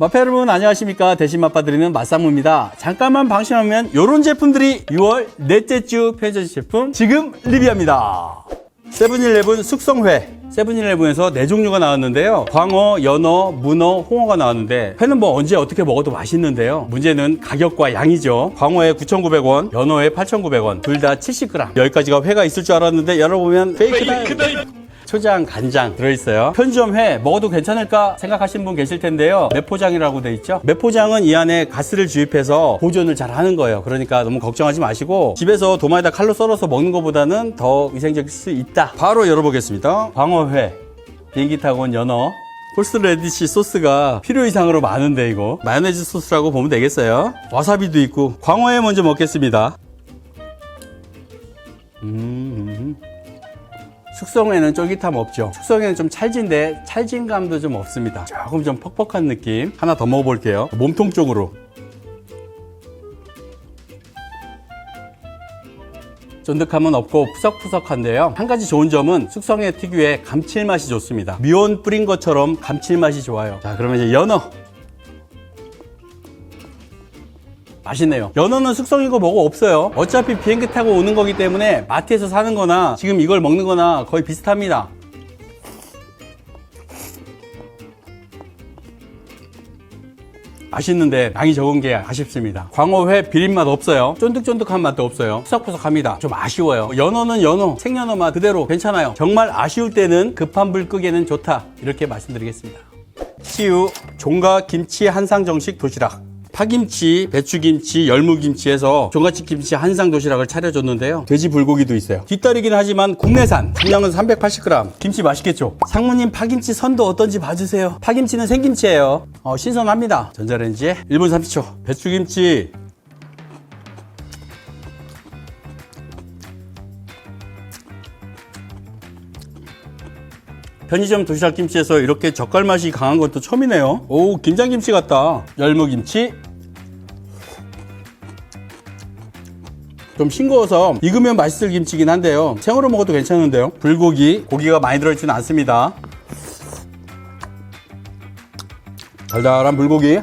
마페 여러분 안녕하십니까? 대신 맛봐드리는 맛상무입니다. 잠깐만 방심하면 이런 제품들이 6월 넷째 주 편의점 제품 지금 리뷰합니다. 세븐일레븐 숙성회. 세븐일레븐에서 네 종류가 나왔는데요. 광어, 연어, 문어, 홍어가 나왔는데 회는 뭐 언제 어떻게 먹어도 맛있는데요. 문제는 가격과 양이죠. 광어에 9,900원, 연어에 8,900원 둘 다 70g 여기까지가 회가 있을 줄 알았는데 열어보면 페이크다 초장, 간장 들어있어요. 편의점 회 먹어도 괜찮을까 생각하시는 분 계실 텐데요. 매포장이라고 돼 있죠. 매포장은 이 안에 가스를 주입해서 보존을 잘 하는 거예요. 그러니까 너무 걱정하지 마시고 집에서 도마에다 칼로 썰어서 먹는 것보다는 더 위생적일 수 있다. 바로 열어보겠습니다. 광어회, 비행기 타고 온 연어, 홀스 레디시 소스가 필요 이상으로 많은데 이거 마요네즈 소스라고 보면 되겠어요. 와사비도 있고 광어회 먼저 먹겠습니다. 음. 숙성에는 쫄깃함 없죠. 숙성에는 좀 찰진데 찰진감도 좀 없습니다. 조금 좀 퍽퍽한 느낌. 하나 더 먹어볼게요. 몸통 쪽으로. 쫀득함은 없고 푸석푸석한데요. 한 가지 좋은 점은 숙성의 특유의 감칠맛이 좋습니다. 미원 뿌린 것처럼 감칠맛이 좋아요. 자, 그러면 이제 연어. 맛있네요. 연어는 숙성이고 뭐고 없어요. 어차피 비행기 타고 오는 거기 때문에 마트에서 사는 거나 지금 이걸 먹는 거나 거의 비슷합니다. 맛있는데 양이 적은 게 아쉽습니다. 광어회 비린맛 없어요. 쫀득쫀득한 맛도 없어요. 푸석푸석합니다. 좀 아쉬워요. 연어는 연어, 생연어 맛 그대로 괜찮아요. 정말 아쉬울 때는 급한 불 끄기에는 좋다. 이렇게 말씀드리겠습니다. 치유 종가 김치 한상 정식 도시락. 파김치, 배추김치, 열무김치에서 종갓집 김치 한상 도시락을 차려줬는데요. 돼지 불고기도 있어요. 뒷다리긴 하지만 국내산, 분량은 380g. 김치 맛있겠죠? 상무님 파김치 선도 어떤지 봐주세요. 파김치는 생김치예요. 어, 신선합니다. 전자레인지에 1분 30초. 배추김치. 편의점 도시락 김치에서 이렇게 젓갈 맛이 강한 것도 처음이네요. 오, 김장김치 같다. 열무김치. 좀 싱거워서 익으면 맛있을 김치긴 한데요. 생으로 먹어도 괜찮은데요. 불고기, 고기가 많이 들어있지는 않습니다. 달달한 불고기.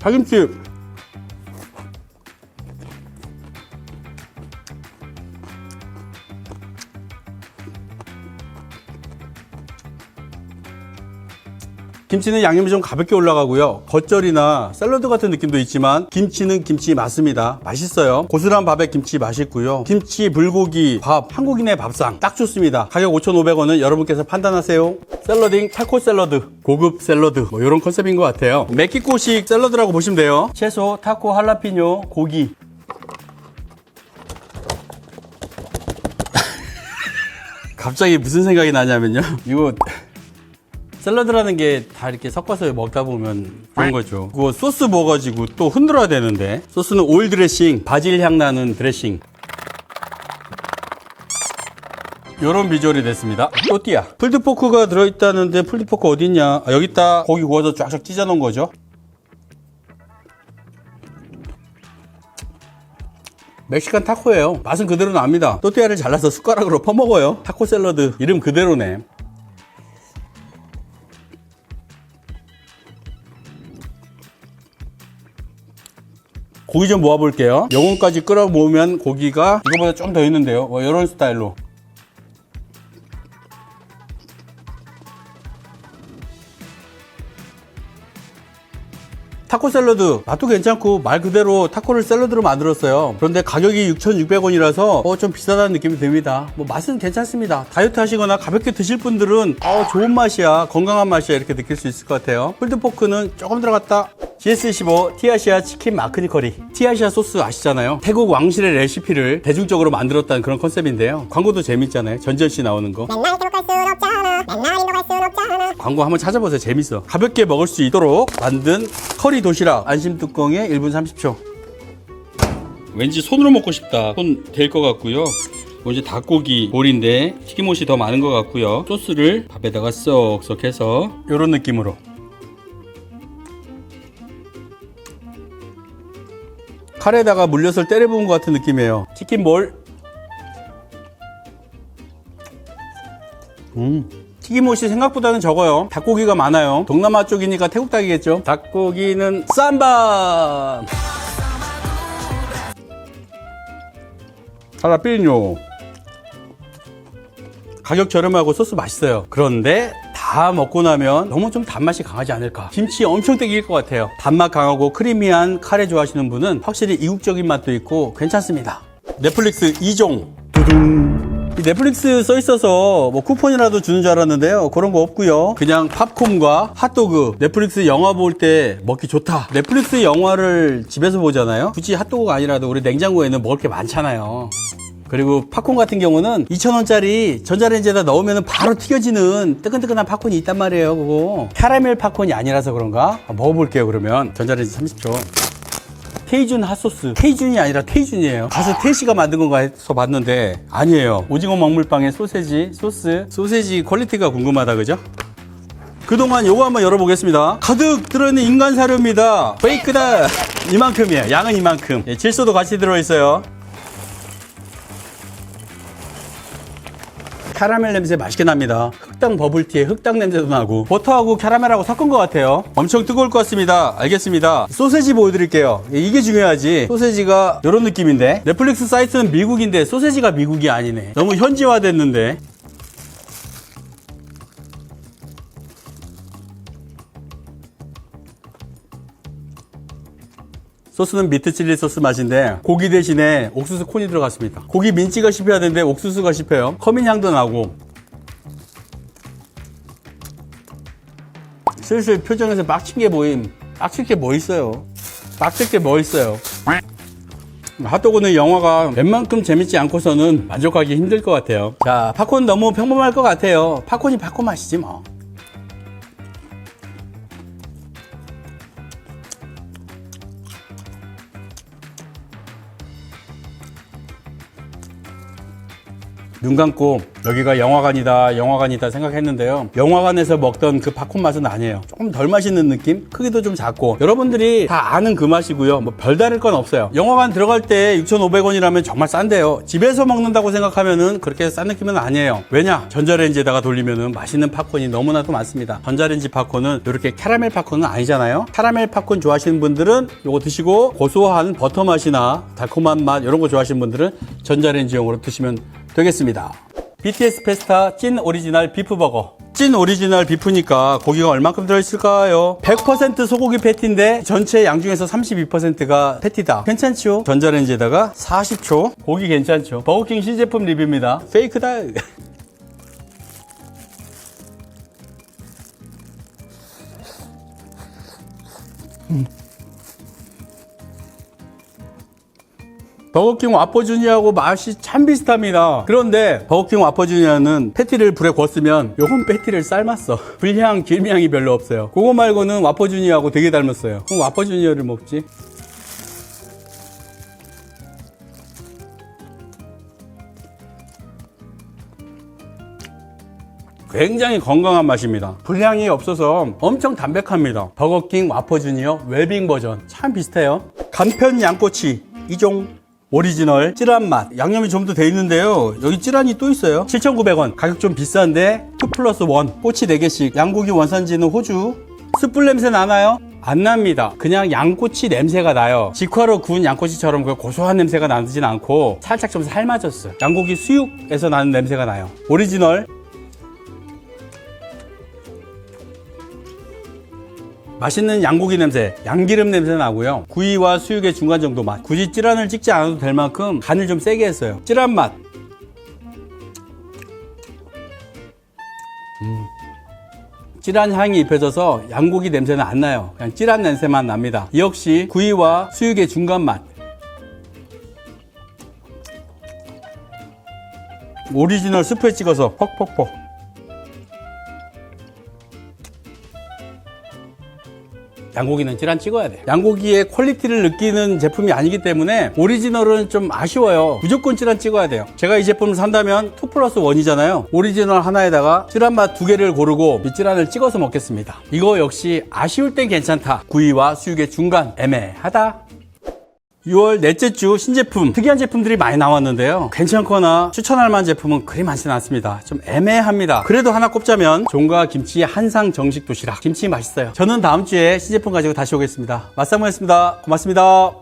파김치. 김치는 양념이 좀 가볍게 올라가고요. 겉절이나 샐러드 같은 느낌도 있지만 김치는 김치 맞습니다. 맛있어요. 고스란한 밥에 김치 맛있고요. 김치, 불고기, 밥, 한국인의 밥상 딱 좋습니다. 가격 5,500원은 여러분께서 판단하세요. 샐러딩, 타코 샐러드, 고급 샐러드 뭐 이런 컨셉인 것 같아요. 멕시코식 샐러드라고 보시면 돼요. 채소, 타코, 할라피뇨, 고기 갑자기 무슨 생각이 나냐면요. 이거 샐러드라는 게 다 이렇게 섞어서 먹다 보면 그런 거죠. 그거 소스 먹어가지고 또 흔들어야 되는데 소스는 오일 드레싱, 바질 향 나는 드레싱. 요런 비주얼이 됐습니다. 또띠아. 풀드포크가 들어있다는데 풀드포크 어딨냐? 아, 여기 있다. 고기 구워서 쫙쫙 찢어 놓은 거죠. 멕시칸 타코예요. 맛은 그대로 납니다. 또띠아를 잘라서 숟가락으로 퍼먹어요. 타코 샐러드 이름 그대로네. 고기 좀 모아볼게요. 영혼까지 끓여 모으면 고기가 이거보다 좀 더 있는데요. 뭐 이런 스타일로. 타코 샐러드. 맛도 괜찮고 말 그대로 타코를 샐러드로 만들었어요. 그런데 가격이 6,600원이라서 어, 좀 비싸다는 느낌이 듭니다. 뭐 맛은 괜찮습니다. 다이어트 하시거나 가볍게 드실 분들은 어, 좋은 맛이야 건강한 맛이야 이렇게 느낄 수 있을 것 같아요. 풀드포크는 조금 들어갔다. GS15 티아시아 치킨 마크니 커리. 티아시아 소스 아시잖아요. 태국 왕실의 레시피를 대중적으로 만들었다는 그런 컨셉인데요. 광고도 재밌잖아요. 전지현 씨 나오는 거. 맨날 행복할 순 없잖아. 맨날 광고 한번 찾아보세요. 재밌어. 가볍게 먹을 수 있도록 만든 커리 도시락 안심 뚜껑에 1분 30초. 왠지 손으로 먹고 싶다. 손 될 것 같고요. 뭐 이제 닭고기 볼인데 튀김옷이 더 많은 것 같고요. 소스를 밥에다가 쏙쏙 해서 이런 느낌으로. 칼에다가 물엿을 때려 부은 것 같은 느낌이에요. 치킨 볼. 음. 튀김옷이 생각보다는 적어요. 닭고기가 많아요. 동남아 쪽이니까 태국 닭이겠죠. 닭고기는 쌈밥. 하라피뇨. 가격 저렴하고 소스 맛있어요. 그런데 다 먹고 나면 너무 좀 단맛이 강하지 않을까. 김치 엄청 땡길 것 같아요. 단맛 강하고 크리미한 카레 좋아하시는 분은 확실히 이국적인 맛도 있고 괜찮습니다. 넷플릭스 2종. 두둥. 이 넷플릭스 써 있어서 뭐 쿠폰이라도 주는 줄 알았는데요. 그런 거 없고요. 그냥 팝콘과 핫도그. 넷플릭스 영화 볼 때 먹기 좋다. 넷플릭스 영화를 집에서 보잖아요. 굳이 핫도그가 아니라도 우리 냉장고에는 먹을 게 많잖아요. 그리고 팝콘 같은 경우는 2,000원짜리 전자레인지에다 넣으면 바로 튀겨지는 뜨끈뜨끈한 팝콘이 있단 말이에요, 그거. 캐러멜 팝콘이 아니라서 그런가? 먹어볼게요, 그러면. 전자레인지 30초. 테이준 핫소스. 테이준이 아니라 테이준이에요. 가수 태시가 만든 건가 해서 봤는데, 아니에요. 오징어 먹물빵에 소세지, 소스. 소세지 퀄리티가 궁금하다, 그죠? 그동안 요거 한번 열어보겠습니다. 가득 들어있는 인간 사료입니다. 페이크다. 이만큼이에요. 양은 이만큼. 예, 질소도 같이 들어있어요. 캐러멜 냄새 맛있게 납니다. 흑당 버블티에 흑당 냄새도 나고 버터하고 캐러멜하고 섞은 것 같아요. 엄청 뜨거울 것 같습니다. 알겠습니다. 소세지 보여드릴게요. 이게 중요하지. 소세지가 이런 느낌인데 넷플릭스 사이트는 미국인데 소세지가 미국이 아니네. 너무 현지화됐는데. 소스는 미트 칠리 소스 맛인데 고기 대신에 옥수수 콘이 들어갔습니다. 고기 민지가 씹혀야 되는데 옥수수가 씹혀요. 커민 향도 나고 슬슬 표정에서 빡친 게 보임. 빡칠 게 뭐 있어요? 빡칠 게 뭐 있어요? 핫도그는 영화가 웬만큼 재밌지 않고서는 만족하기 힘들 것 같아요. 자, 팝콘 너무 평범할 것 같아요. 팝콘이 팝콘 맛이지 뭐. 눈 감고 여기가 영화관이다 영화관이다 생각했는데요. 영화관에서 먹던 그 팝콘 맛은 아니에요. 조금 덜 맛있는 느낌? 크기도 좀 작고. 여러분들이 다 아는 그 맛이고요. 뭐 별다를 건 없어요. 영화관 들어갈 때 6,500원이라면 정말 싼데요. 집에서 먹는다고 생각하면은 그렇게 싼 느낌은 아니에요. 왜냐? 전자레인지에다가 돌리면은 맛있는 팝콘이 너무나도 많습니다. 전자레인지 팝콘은 이렇게 캐러멜 팝콘은 아니잖아요. 캐러멜 팝콘 좋아하시는 분들은 이거 드시고 고소한 버터 맛이나 달콤한 맛 이런 거 좋아하시는 분들은 전자레인지용으로 드시면 되겠습니다. BTS 페스타 찐 오리지널 비프버거. 찐 오리지널 비프니까 고기가 얼만큼 들어있을까요? 100% 소고기 패티인데 전체 양 중에서 32%가 패티다. 괜찮죠? 전자레인지에다가 40초. 고기 괜찮죠? 버거킹 신제품 리뷰입니다. 페이크다. 버거킹 와퍼주니어하고 맛이 참 비슷합니다. 그런데 버거킹 와퍼주니어는 패티를 불에 구웠으면 요건 패티를 삶았어. 불향, 길미향이 별로 없어요. 그거 말고는 와퍼주니어하고 되게 닮았어요. 그럼 와퍼주니어를 먹지? 굉장히 건강한 맛입니다. 불향이 없어서 엄청 담백합니다. 버거킹 와퍼 주니어 웰빙 버전 참 비슷해요. 간편 양꼬치 이종 오리지널 찌란 맛 양념이 좀 더 돼 있는데요 여기 찌란이 또 있어요 7,900원 가격 좀 비싼데 2 플러스 1 꼬치 4개씩 양고기 원산지는 호주 숯불 냄새 나나요? 안 납니다. 그냥 양꼬치 냄새가 나요. 직화로 구운 양꼬치처럼 그 고소한 냄새가 나진 않고 살짝 좀 삶아졌어요. 양고기 수육에서 나는 냄새가 나요. 오리지널 맛있는 양고기 냄새, 양기름 냄새 나고요. 구이와 수육의 중간 정도 맛. 굳이 찌란을 찍지 않아도 될 만큼 간을 좀 세게 했어요. 찌란 맛. 음. 찌란 향이 입혀져서 양고기 냄새는 안 나요. 그냥 찌란 냄새만 납니다. 이 역시 구이와 수육의 중간 맛. 오리지널 스프에 찍어서 퍽퍽퍽. 양고기는 찌란 찍어야 돼. 양고기의 퀄리티를 느끼는 제품이 아니기 때문에 오리지널은 좀 아쉬워요. 무조건 찌란 찍어야 돼요. 제가 이 제품을 산다면 2 플러스 1이잖아요. 오리지널 하나에다가 찌란 맛 두 개를 고르고 이 찌란을 찍어서 먹겠습니다. 이거 역시 아쉬울 땐 괜찮다. 구이와 수육의 중간 애매하다. 6월 넷째 주 신제품, 특이한 제품들이 많이 나왔는데요. 괜찮거나 추천할 만한 제품은 그리 많지는 않습니다. 좀 애매합니다. 그래도 하나 꼽자면 종과 김치 한상 정식 도시락. 김치 맛있어요. 저는 다음 주에 신제품 가지고 다시 오겠습니다. 맛상무였습니다. 고맙습니다.